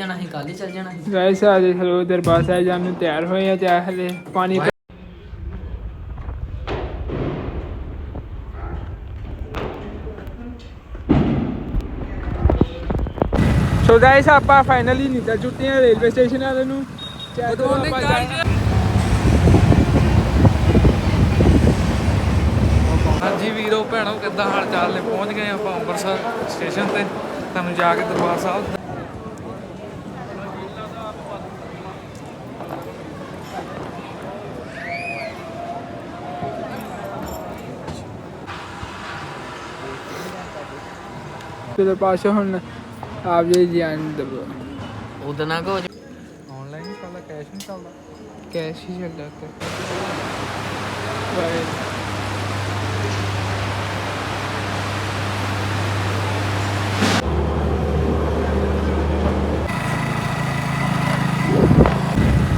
ਜਾਣਾ ਸੀ ਕੱਲ ਹੀ ਚੱਲ ਜਾਣਾ ਸੀ ਗਾਇਸ ਆਜੇ ਚਲੋ ਦਰਬਾਰ ਸਾਹਿਬ ਜਾਣ ਨੂੰ ਤਿਆਰ ਹੋਏ ਆ ਤੇ ਆ ਹਲੇ ਪਾਣੀ ਸੋ ਗਾਇਸ ਆਪਾਂ ਫਾਈਨਲੀ ਨਿਕਲ ਚੁੱਕੇ ਹਾਂ ਰੇਲਵੇ ਸਟੇਸ਼ਨ ਵਾਲੇ ਨੂੰ ਜਦੋਂ ਆਪਾਂ ਜਾਣਾ ਹਾਂਜੀ ਵੀਰੋ ਭੈਣੋ ਕਿੱਦਾਂ ਹਾਲ ਚਾਲ ਨੇ? ਪਹੁੰਚ ਗਏ ਆਪਾਂ ਅੰਮ੍ਰਿਤਸਰ ਸਟੇਸ਼ਨ ਤੇ। ਤੁਹਾਨੂੰ ਜਾ ਕੇ ਦਰਬਾਰ ਸਾਹਿਬ ਤੇ ਪਾਸ਼ਾ ਹੁਣ ਆਪ ਜੀ ਜਾਣ ਦਬੋ ਉਦੋਂ ਨਾ ਕੋ ਆਨਲਾਈਨ ਹੀ ਚੱਲਦਾ ਕੈਸ਼ ਨਹੀਂ ਚੱਲਦਾ। ਕੈਸ਼ ਹੀ ਚੱਲਦਾ ਤੇ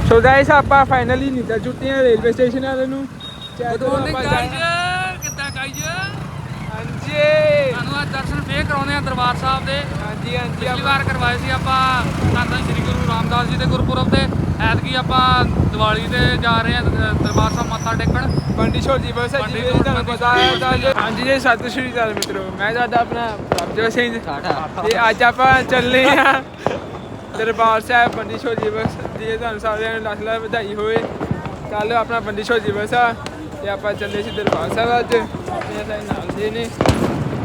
ਸੋ ਗਾਇਸ ਆਪਾਂ ਫਾਈਨਲੀ ਨਿਕਲ ਚੁੱਕੇ ਹਾਂ ਰੇਲਵੇ ਸਟੇਸ਼ਨ ਵਾਲੇ ਨੂੰ। ਜਦੋਂ ਆਪਾਂ ਜਾਣਾ। ਕਿੱਦਾਂ ਗਾਈਜ ਹਾਂਜੀ। ਤੁਹਾਨੂੰ ਅੱਜ ਦਰਸ਼ਨ ਫੇਰ ਕਰਾਉਂਦੇ ਆ ਦਰਬਾਰ ਸਾਹਿਬ ਦੇ। ਹਾਂਜੀ ਹਾਂਜੀ ਪਿਛਲੀ ਵਾਰ ਕਰਵਾਏ ਸੀ ਆਪਾਂ ਧੰਨ ਸ੍ਰੀ ਗੁਰੂ ਰਾਮਦਾਸ ਜੀ ਦੇ ਗੁਰਪੁਰਬ ਤੇ। ਐਤਕੀ ਆਪਾਂ ਦੀਵਾਲੀ ਤੇ ਜਾ ਰਹੇ ਆ ਦਰਬਾਰ ਸਾਹਿਬ ਮੱਥਾ ਟੇਕਣ। ਬੰਡੀ ਛੋੜ ਜੀ ਬਸ ਜੀ ਜੀ ਤੁਹਾਨੂੰ ਪਤਾ ਹੈ ਤਾਂ ਜੀ ਹਾਂਜੀ ਜੀ ਸਤਿ ਸ਼੍ਰੀ ਅਕਾਲ ਮਿੱਤਰੋ। ਮੈਂ ਤੁਹਾਡਾ ਆਪਣਾ ਪ੍ਰਭਜੋਤ ਸਿੰਘ ਤੇ ਅੱਜ ਆਪਾਂ ਚੱਲੇ ਆ ਦਰਬਾਰ ਸਾਹਿਬ ਬੰਦੀ ਛੋੜ ਦਿਵਸ ਦੀ ਤੁਹਾਨੂੰ ਸਾਰਿਆਂ ਨੂੰ ਲੱਖ ਲੱਖ ਵਧਾਈ ਹੋਵੇ। ਕੱਲ ਆਪਣਾ ਬੰਦੀ ਛੋੜ ਦਿਵਸ ਆ। ਤੇ ਆਪਾਂ ਚੱਲੇ ਸੀ ਦਰਬਾਰ ਸਾਹਿਬ ਅੱਜ। ਆਪਣੇ ਸਾਰੇ ਨਾਲ ਦੇ ਨੇ।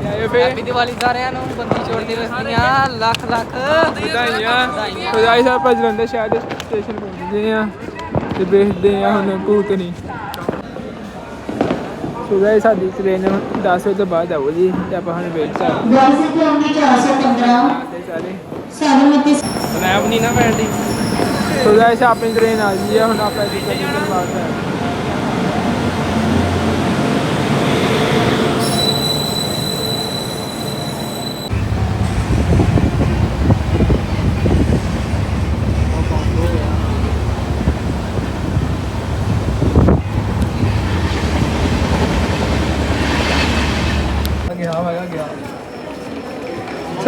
ਤੇ ਆਇਓ ਫੇ ਹੈਪੀ ਦੀਵਾਲੀ ਸਾਰਿਆਂ ਨੂੰ। ਬੰਦੀ ਛੋੜ ਦਿਵਸ ਦੀਆਂ ਲੱਖ ਲੱਖ ਵਧਾਈਆਂ। ਵਧਾਈ ਸਾਹਿਬ ਆਪਾਂ ਜਲੰਧਰ ਸ਼ਹਿਰ ਦੇ ਸਟੇਸ਼ਨ ਪਹੁੰਚ ਗਏ ਆ ਤੇ ਵੇਖਦੇ ਆ ਹੁਣ ਭੂਤਨੀ ਸੁਬਹ ਸਾਡੀ ਟ੍ਰੇਨ 10 ਵਜੇ ਤੋਂ ਬਾਅਦ ਆਉਗੀ ਤੇ ਆਪਾਂ ਹੁਣ ਵੇਟ ਕਿਲੋਮੀਟਰ 415 ਹਾਂ ਤੇ ਸਾਰੇ। ਸੈਵਨਤੀ ਰੈਪ ਨਹੀਂ ਨਾ ਪੈਂਦੀ। ਸੋ ਗਾਇਸ ਆਪਣੀ ਟ੍ਰੇਨ ਆ ਗਈ ਆ ਹੁਣ ਆਪਾਂ ਇੱਥੇ ਚੱਲੀ ਦਰਬਾਰ ਸਾਹਿਬ।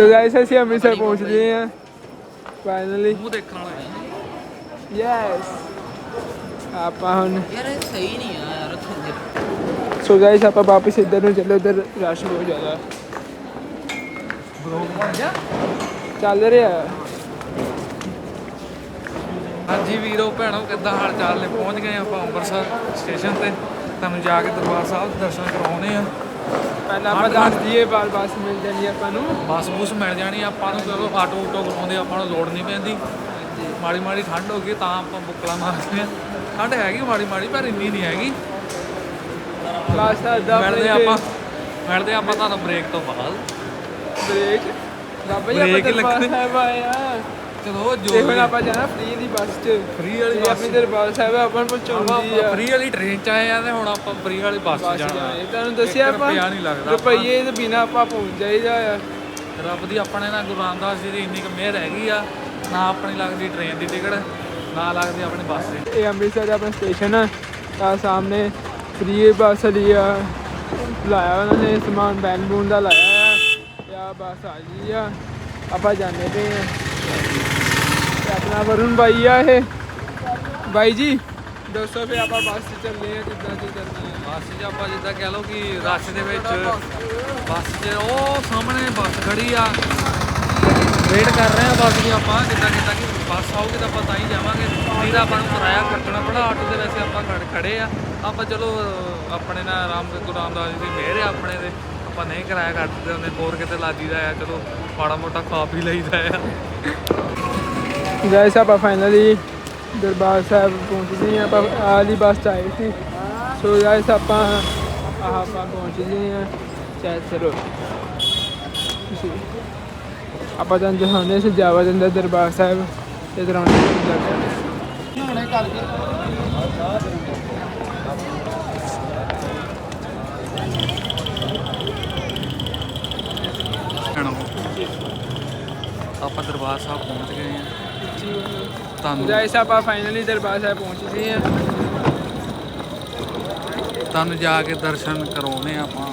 ਸੋ ਗਾਇਸ ਅਸੀਂ ਅੰਮ੍ਰਿਤਸਰ ਪਹੁੰਚ ਗਏ ਆ ਫਾਈਨਲੀ ਮੂੰਹ ਦੇਖਣ ਵਾਲਾ ਯੈਸ ਆਪਾਂ ਹੁਣ ਯਾਰ ਇਹ ਸਹੀ ਨਹੀਂ ਆ ਯਾਰ ਥੱਲੇ ਸੋ ਗਾਇਸ ਆਪਾਂ ਵਾਪਸ ਇੱਧਰ ਨੂੰ ਚੱਲੇ ਉਧਰ ਰਸ਼ ਬਹੁਤ ਜ਼ਿਆਦਾ। ਚੱਲ ਰਿਹਾ। ਹਾਂਜੀ ਵੀਰੋ ਭੈਣੋ ਕਿੱਦਾਂ ਹਾਲ ਚਾਲ ਨੇ? ਪਹੁੰਚ ਗਏ ਆਪਾਂ ਅੰਮ੍ਰਿਤਸਰ ਸਟੇਸ਼ਨ ਤੇ। ਤੁਹਾਨੂੰ ਜਾ ਕੇ ਦਰਬਾਰ ਸਾਹਿਬ ਦਰਸ਼ਨ ਕਰਾਉਣੇ ਆ। ਪਹਿਲਾਂ ਆਪਾਂ ਦੱਸ ਦਈਏ ਬਾਰ ਬੱਸ ਮਿਲ ਜਾਣੀ ਆਪਾਂ ਨੂੰ। ਬੱਸ ਬੁਸ ਮਿਲ ਜਾਣੀ ਆਪਾਂ ਨੂੰ ਚਲੋ ਆਟੋ ਊਟੋ ਕਰਾਉਂਦੇ ਆਪਾਂ ਨੂੰ ਲੋੜ ਨਹੀਂ ਪੈਂਦੀ। ਮਾੜੀ ਮਾੜੀ ਠੰਡ ਹੋ ਗਈ ਤਾਂ ਆਪਾਂ ਬੁੱਕਲਾ ਮਾਰਦੇ ਆ ਠੰਡ ਹੈਗੀ ਮਾੜੀ ਮਾੜੀ ਪਰ ਇੰਨੀ ਨਹੀਂ ਹੈਗੀ। ਕਲਾਸ ਦਾ ਮਿਲਦੇ ਆਪਾਂ ਮਿਲਦੇ ਆਪਾਂ ਤੁਹਾਨੂੰ ਬ੍ਰੇਕ ਤੋਂ ਬਾਅਦ। ਬ੍ਰੇਕ? ਬਾਬਾ ਜੀ ਆਪਾਂ ਦਰਬਾਰ। ਸਾਹਿਬ ਆਏ ਆ। ਚਲੋ ਤੇ ਜੋ ਹੁਣ ਆਪਾਂ ਜਾਣਾ ਫ੍ਰੀ ਦੀ ਬੱਸ 'ਚ। ਫ੍ਰੀ ਵਾਲੀ ਇਹ ਬੱਸ ਆਪਣੀ ਦਰਬਾਰ ਸਾਹਿਬ ਆਪਾਂ ਨੂੰ ਪਹੁੰਚਾਉਂਦੀ ਆ। ਫ੍ਰੀ ਵਾਲੀ ਟ੍ਰੇਨ ਚ ਆਏ ਆ ਤੇ ਹੁਣ ਆਪਾਂ ਫ੍ਰੀ ਵਾਲੀ ਬੱਸ 'ਚ ਬੱਸ 'ਚ ਜਾਣਾ। ਜਾਣਾ ਤੁਹਾਨੂੰ ਦੱਸਿਆ ਇੱਕ ਆਪਾਂ ਰੁਪਈਆ ਨਹੀਂ ਲੱਗਦਾ ਆਪਾਂ। ਰੁਪਈਏ ਦੇ ਬਿਨਾ ਆਪਾਂ ਪਹੁੰਚ ਜਾਈਦਾ ਆ। ਰੱਬ ਦੀ ਆਪਣੇ ਨਾਲ ਗੁਰੂ ਰਾਮਦਾਸ ਜੀ ਦੀ ਇੰਨੀ ਕੁ ਮਿਹਰ ਹੈਗੀ ਆ। ਨਾ ਆਪਣੀ ਲੱਗਦੀ ਟ੍ਰੇਨ ਦੀ ਟਿਕਟ ਨਾ ਲੱਗਦੀ ਆਪਣੀ ਬੱਸ ਦੀ। ਇਹ ਅੰਮ੍ਰਿਤਸਰ ਦਾ ਆਪਣਾ ਸਟੇਸ਼ਨ ਆ ਸਾਹਮਣੇ ਫ੍ਰੀ ਬੱਸ ਲਈ ਆ। ਲਾਇਆ ਉਹਨਾਂ ਨੇ ਸਮਾਨ ਬੈਨ ਬੂਨ ਦਾ ਲਾਇਆ ਆ। ਤੇ ਆ ਬੱਸ ਆ ਗਈ ਆ। ਆਪਾਂ ਜਾਂਦੇ ਪਏ ਆ। ਤੇ ਆਪਣਾ ਵਰੁਣ ਬਾਈ ਆ ਇਹ। ਬਾਈ ਜੀ ਦੋਸਤੋ ਫਿਰ ਆਪਾਂ ਬੱਸ 'ਚ ਚੱਲੇ ਆ, ਕਿੱਦਾਂ ਦੀ ਚੱਲਣੀ ਆ? ਬੱਸ 'ਚ ਆਪਾਂ ਜਿੱਦਾਂ ਕਹਿ ਲਓ ਕਿ ਰਸ਼ ਦੇ ਵਿੱਚ ਬੱਸ 'ਚ ਉਹ ਸਾਹਮਣੇ ਬੱਸ ਖੜੀ ਆ। ਵੇਟ ਕਰ ਰਹੇ ਆ ਬੱਸ ਦੀ ਆਪਾਂ ਜਿੱਦਾਂ ਕਿੱਦਾਂ ਕਿ ਬੱਸ ਆਊਗੀ ਤਾਂ ਆਪਾਂ ਤਾਂ ਹੀ ਜਾਵਾਂਗੇ। ਨਹੀਂ ਤਾਂ ਆਪਾਂ ਨੂੰ ਕਿਰਾਇਆ ਖਰਚਣਾ ਪੜਾ ਆਟੋ ਦੇ ਵੈਸੇ ਆਪਾਂ ਖੜ ਖੜੇ ਆ। ਆਪਾਂ ਚਲੋ, ਆਪਣੇ ਨਾਲ ਰਾਮ ਗੁਰੂ ਰਾਮਦਾਸ ਜੀ ਦੀ ਮਿਹਰ ਆ ਆਪਣੇ ਦੇ। ਆਪਾਂ ਨਹੀਂ ਕਿਰਾਇਆ ਕੱਟਦੇ ਹੁੰਦੇ ਹੋਰ ਕਿਤੇ ਲਾਜੀਦਾ ਆ, ਚਲੋ ਮਾੜਾ ਮੋਟਾ ਖਾ ਪੀ ਲਈਦਾ ਆ। ਗਾਇਸ ਆਪਾਂ ਫਾਈਨਲੀ ਦਰਬਾਰ ਸਾਹਿਬ ਪਹੁੰਚ ਗਏ ਆਪਾਂ ਆਲੀ ਬੱਸ 'ਚ ਆਏ ਸੀ। ਸੋ ਗਾਇਸ ਆਪਾਂ ਆਹ ਆਪਾਂ ਪਹੁੰਚ ਗਏ ਆ ਚੈੱਕ ਕਰੋ ਆਪਾਂ ਤਾਂ ਜਹਾਨੇ ਸੇ ਜਾਵਾ ਜਾਂਦਾ ਦਰਬਾਰ ਸਾਹਿਬ, ਤੇ ਦਰਾਉਣੇ ਲੱਗਾ ਹੁਣੇ ਕਰਕੇ ਭੈਣੋ ਆਪਾਂ ਦਰਬਾਰ ਸਾਹਿਬ ਪਹੁੰਚ ਗਏ ਆ ਤੁਹਾਨੂੰ ਗਾਇਸ ਆਪਾਂ ਫਾਈਨਲੀ ਦਰਬਾਰ ਸਾਹਿਬ ਪਹੁੰਚ ਗਏ ਆ ਤੁਹਾਨੂੰ ਜਾ ਕੇ ਦਰਸ਼ਨ ਕਰਾਉਣੇ ਆ ਆਪਾਂ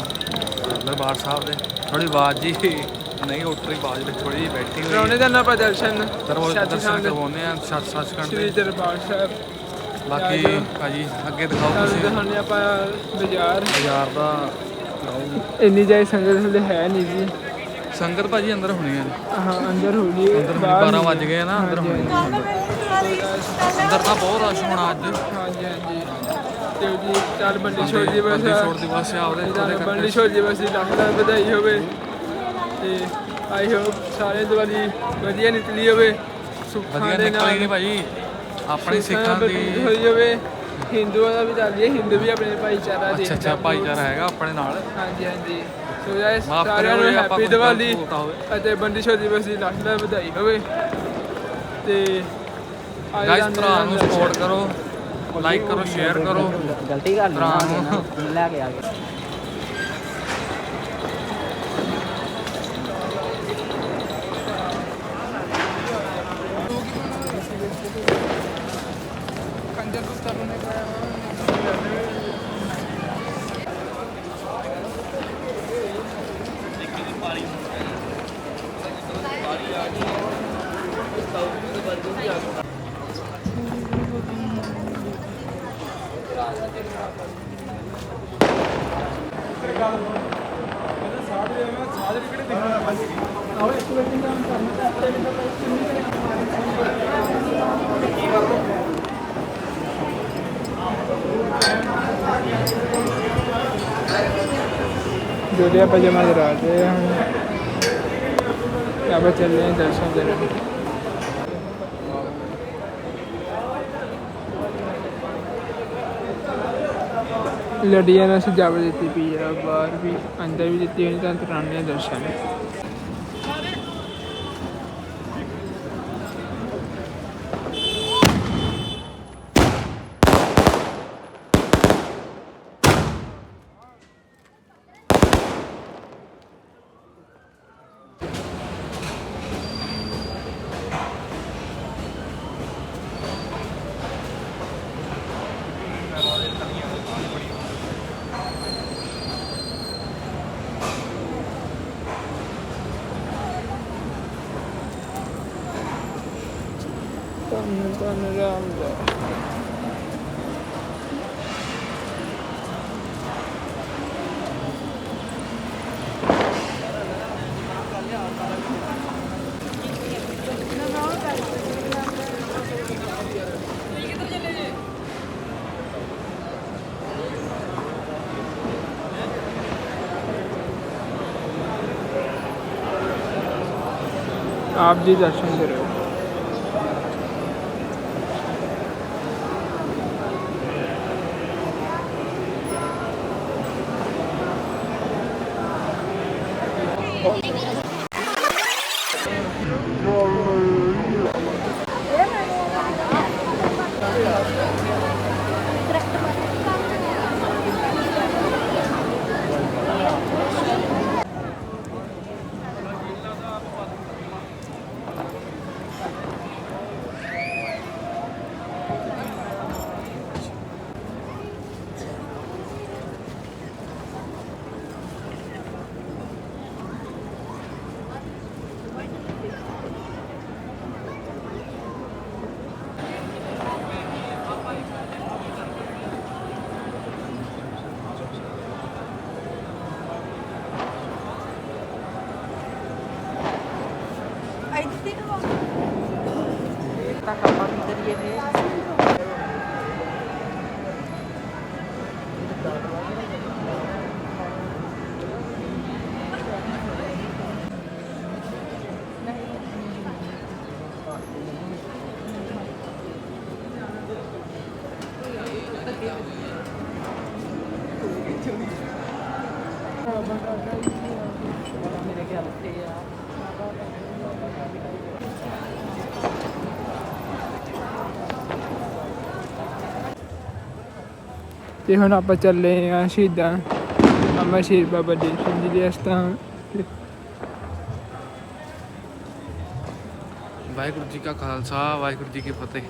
ਦਰਬਾਰ ਸਾਹਿਬ ਦੇ। ਥੋੜੀ ਆਵਾਜ਼ ਜੀ ਨਹੀਂ ਉੱਤਰੀ ਬਾਜ ਵਿੱਚ ਥੋੜੀ ਜਿਹੀ ਬੈਠੀ ਹੋਈ ਕਰਾਉਣੇ ਦਾ ਨਾ ਆਪਾਂ ਦਰਸ਼ਨ। ਦਰਸ਼ਨ ਸੰਗਤ। ਕਰਵਾਉਂਦੇ ਆ ਸੱਚ ਸੱਚਖੰਡ ਸ੍ਰੀ ਦੇ। ਦਰਬਾਰ ਸਾਹਿਬ। ਬਾਕੀ। ਭਾਜੀ ਅੱਗੇ ਦਿਖਾਓ ਤੁਸੀਂ। ਦਿਖਾਉਂਦੇ ਆਪਾਂ ਬਾਜ਼ਾਰ। ਬਾਜ਼ਾਰ ਦਾ। ਇੰਨੀ ਜਾਈ ਸੰਗਤ ਹਲੇ ਹੈ ਨਹੀਂ ਜੀ। ਸੰਗਤ ਭਾਜੀ ਅੰਦਰ ਹੋਣੀ ਹਾਂ। ਅੰਦਰ ਹੋ ਗਈ ਅੰਦਰ ਬਾਹਰ 12 ਨਹੀਂ। ਵੱਜ ਗਏ ਨਾ ਅੰਦਰ ਹੋਣੀ। ਅੰਦਰ ਤਾਂ ਬਹੁਤ ਰਸ਼ ਹੋਣਾ ਅੱਜ। ਹਾਂਜੀ ਹਾਂਜੀ। ਤੇ ਜੀ ਚਾਰ ਬੰਦੀ ਛੋੜ ਦੀ ਬਸ ਛੋੜ ਦਿਵਸ ਆ ਉਹਦੇ ਉਹਦੇ ਬੰਦੀ ਛੋੜ ਦੀ ਬਸ ਲੱਖ ਲੱਖ ਵਧਾਈ ਹੋਵੇ। ਤੇ ਆਈ ਹੋਪ ਸਾਰੇ ਦੀਵਾਲੀ ਵਧੀਆ ਨਿਕਲੀ ਹੋਵੇ। ਸੁੱਖਾਂ ਦੇ ਨਾਲ। ਭਾਜੀ। ਆਪਣੇ ਸੁੱਖਾਂ ਦੀ ਹੋਈ ਹੋਵੇ। ਹਿੰਦੂਆਂ ਦਾ ਵੀ ਚੱਲੀਏ ਹਿੰਦੂ ਵੀ ਆਪਣੇ ਭਾਈਚਾਰਾ ਅੱਛਾ ਅੱਛਾ ਦੇਖਦਾ। ਭਾਈਚਾਰਾ ਹੈਗਾ ਆਪਣੇ ਨਾਲ। ਹਾਂਜੀ ਹਾਂਜੀ। ਸੋ ਜਾਏ ਮਾਫ਼ ਸਾਰਿਆਂ ਕਰਿਓ ਨੂੰ ਜੇ ਆਪਾਂ ਹੈਪੀ ਦੀਵਾਲੀ ਗਲਤ ਬੋਲਤਾ ਹੋਵੇ। ਅਤੇ ਬੰਦੀ ਛੋੜ ਦਿਵਸ ਦੀ ਲੱਖ ਲੱਖ ਵਧਾਈ ਹੋਵੇ। ਤੇ ਗਾਇਸ ਭਰਾ ਨੂੰ ਸਪੋਰਟ ਕਰੋ ਲਾਈਕ ਕਰੋ ਸ਼ੇਅਰ ਕਰੋ। ਗਲਤੀ ਕਰ ਲਈ ਭਰਾ ਨਾ ਨੂੰ। ਲੈ ਕੇ ਆ ਗਏ। ਜੋੜਿਆ ਪਜਮਾ ਜਰਾ ਦੇ ਹਮ ਆਪਾਂ ਚੱਲੇ ਦਰਸ਼ਨ ਕਰਨ। ਲੜੀਆਂ ਨਾਲ ਸਜਾਵਟ ਦਿੱਤੀ ਪਈ ਆ ਬਾਹਰ ਵੀ ਅੰਦਰ ਵੀ ਦਿੱਤੀ ਹੋਈ ਤਾਂ ਕਰਾਉਂਦੇ ਦਰਸ਼ਨ ਧੰਨ ਧੰਨ ਰਾਮਦਾਸ ਆਪ ਜੀ ਦਰਸ਼ਨ ਕਰੋ ਤੱਕ ਆਪਾਂ ਕੀ ਤੇ ਹੁਣ ਆਪਾਂ ਚੱਲੇ ਆ ਸ਼ਹੀਦਾਂ। ਅਮਰ ਸ਼ਹੀਦ ਬਾਬਾ ਦੀਪ ਸਿੰਘ ਜੀ ਦੇ ਅਸਥਾਨ ਵਾਹਿਗੁਰੂ ਜੀ ਕਾ ਖਾਲਸਾ, ਵਾਹਿਗੁਰੂ ਜੀ ਕੀ ਫਤਿਹ।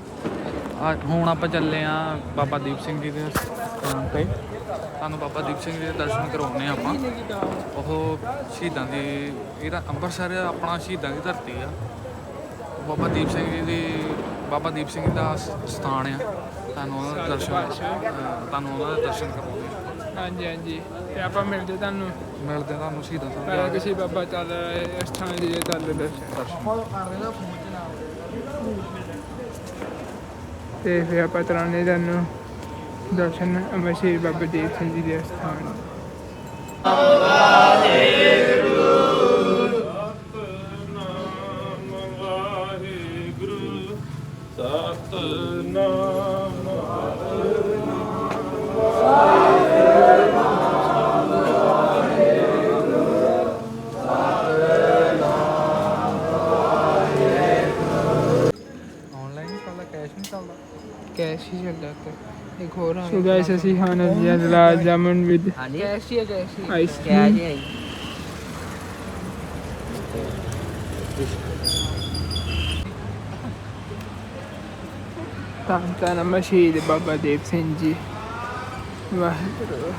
ਆ ਹੁਣ ਆਪਾਂ ਚੱਲੇ ਆ ਬਾਬਾ ਦੀਪ ਸਿੰਘ ਜੀ ਦੇ ਸਥਾਨ ਤੇ। ਤੁਹਾਨੂੰ ਬਾਬਾ ਦੀਪ ਸਿੰਘ ਜੀ ਦੇ ਦਰਸ਼ਨ ਕਰਾਉਣੇ ਆਪਾਂ। ਉਹ ਸ਼ਹੀਦਾਂ ਦੀ ਇਹਦਾ ਅੰਮ੍ਰਿਤਸਰ ਆਪਣਾ ਸ਼ਹੀਦਾਂ ਦੀ ਧਰਤੀ ਆ। ਬਾਬਾ ਦੀਪ ਸਿੰਘ ਜੀ ਦੀ, ਬਾਬਾ ਦੀਪ ਸਿੰਘ ਜੀ ਦਾ ਸ- ਸਥਾਨ ਆ। ਤੁਹਾਨੂੰ ਉਹਨਾਂ ਦੇ ਦਰਸ਼ਨ ਤੁਹਾਨੂੰ ਉਹਨਾਂ ਦੇ ਦਰਸ਼ਨ ਕਰਾਉਣੇ ਹਾਂਜੀ ਹਾਂਜੀ। ਤੇ ਆਪਾਂ ਮਿਲਦੇ ਤੁਹਾਨੂੰ। ਮਿਲਦੇ ਆ ਤੁਹਾਨੂੰ ਸ਼ਹੀਦਾਂ ਸਾਹਿਬ। ਕੇ ਕਿਸੇ ਬਾਬਾ ਚੱਲ ਇਸ ਥਾਂ ਦੀ ਜੇ ਕਰ ਦੇ। ਤੇ ਫਿਰ ਆਪਾਂ ਤਰਾਨੇ ਤੁਹਾਨੂੰ ਦਰਸ਼ਨ ਅਮਰਸ਼ੀਰ ਬਾਬਾ ਦੀਪ ਸਿੰਘ ਜੀ ਦੇ ਸਥਾਨ। ਆਨਲਾਈਨ ਇੱਕ ਹੋਰ ਸੋ ਗਾਇਸ ਅਸੀਂ ਖਾਣਾ ਦਿਆ ਗੁਲਾਬ ਜਾਮਨ ਵਿਦ ਕੈਸ਼ ਹੀ ਕੈਸ਼ ਹੀ ਆਈਸ ਕੈਸ਼ ਹੀ ਹੈ ਤਾਂ ਤਾਂ ਨਮਾ ਸ਼ਹੀਦ ਬਾਬਾ ਦੀਪ ਸਿੰਘ ਜੀ ਵਾਹਿਗੁਰੂ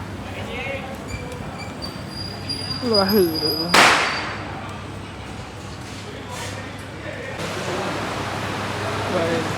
ਵਾਹਿਗੁਰੂ ਵਾਹਿਗੁਰੂ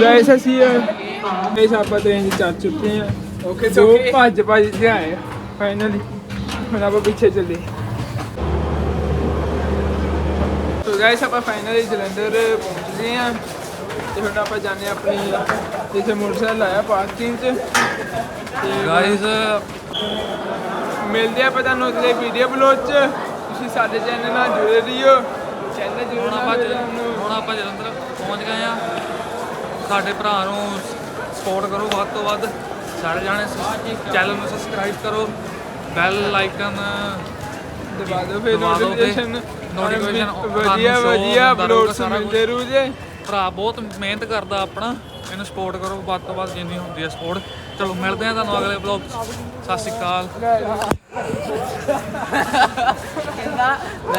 ਗਾਇਸ ਅਸੀਂ ਇਸ ਆਪਾਂ ਟ੍ਰੇਨ 'ਚ ਚੜ ਚੁੱਕੇ ਹਾਂ। ਓਕੇ ਸੋ ਭੱਜ ਭੱਜ ਕੇ ਆਏ ਫਾਈਨਲੀ ਹੁਣ ਆਪਾਂ ਪਿੱਛੇ ਚੱਲੇ ਸੋ ਗਾਇਸ ਆਪਾਂ ਫਾਈਨਲੀ ਜਲੰਧਰ ਪਹੁੰਚ ਗਏ ਹਾਂ। ਤੇ ਹੁਣ ਆਪਾਂ ਜਾਣੇ ਆਪਣੀ ਜਿੱਥੇ ਮੋਟਰਸਾਈਕਲ ਆਇਆ ਪਾਰਕਿੰਗ 'ਚ। ਤੇ ਗਾਇਸ ਮਿਲਦੇ ਆਪਾਂ ਤੁਹਾਨੂੰ ਅਗਲੇ ਵੀਡੀਓ ਬਲੌਗ 'ਚ। ਤੁਸੀਂ ਸਾਡੇ ਚੈਨਲ ਨਾਲ ਜੁੜੇ ਰਹੀਓ। ਚੈਨਲ ਜੁੜਨਾ ਹੁਣ ਆਪਾਂ ਫਿਰ ਜਲ- ਤੁਹਾਨੂੰ ਹੁਣ ਆਪਾਂ ਜਲੰਧਰ ਪਹੁੰਚ ਗਏ ਆ ਸਾਡੇ ਭਰਾ ਨੂੰ ਸਪੋਰਟ ਕਰੋ ਵੱਧ ਤੋਂ ਵੱਧ। ਸਾਰੇ ਜਾਣੇ ਚੈਨਲ ਨੂੰ ਸਬਸਕ੍ਰਾਈਬ ਕਰੋ। ਬੈਲ ਆਈਕਨ ਦਬਾ ਦਿਓ ਫਿਰ ਨੋਟੀਫਿਕੇਸ਼ਨ notification ਵਧੀਆ ਵਧੀਆ ਸਾਰਾ ਮਿਲਦੇ ਰਹੂ ਜੇ ਭਰਾ ਬਹੁਤ ਮਿਹਨਤ ਕਰਦਾ ਆਪਣਾ। ਇਹਨੂੰ ਸਪੋਰਟ ਕਰੋ ਵੱਧ ਤੋਂ ਵੱਧ ਜਿੰਨੀ ਹੁੰਦੀ ਹੈ ਸਪੋਰਟ ਚਲੋ ਮਿਲਦੇ ਆ ਤੁਹਾਨੂੰ ਅਗਲੇ ਵਲੌਗ ਸਤਿ ਸ਼੍ਰੀ ਅਕਾਲ।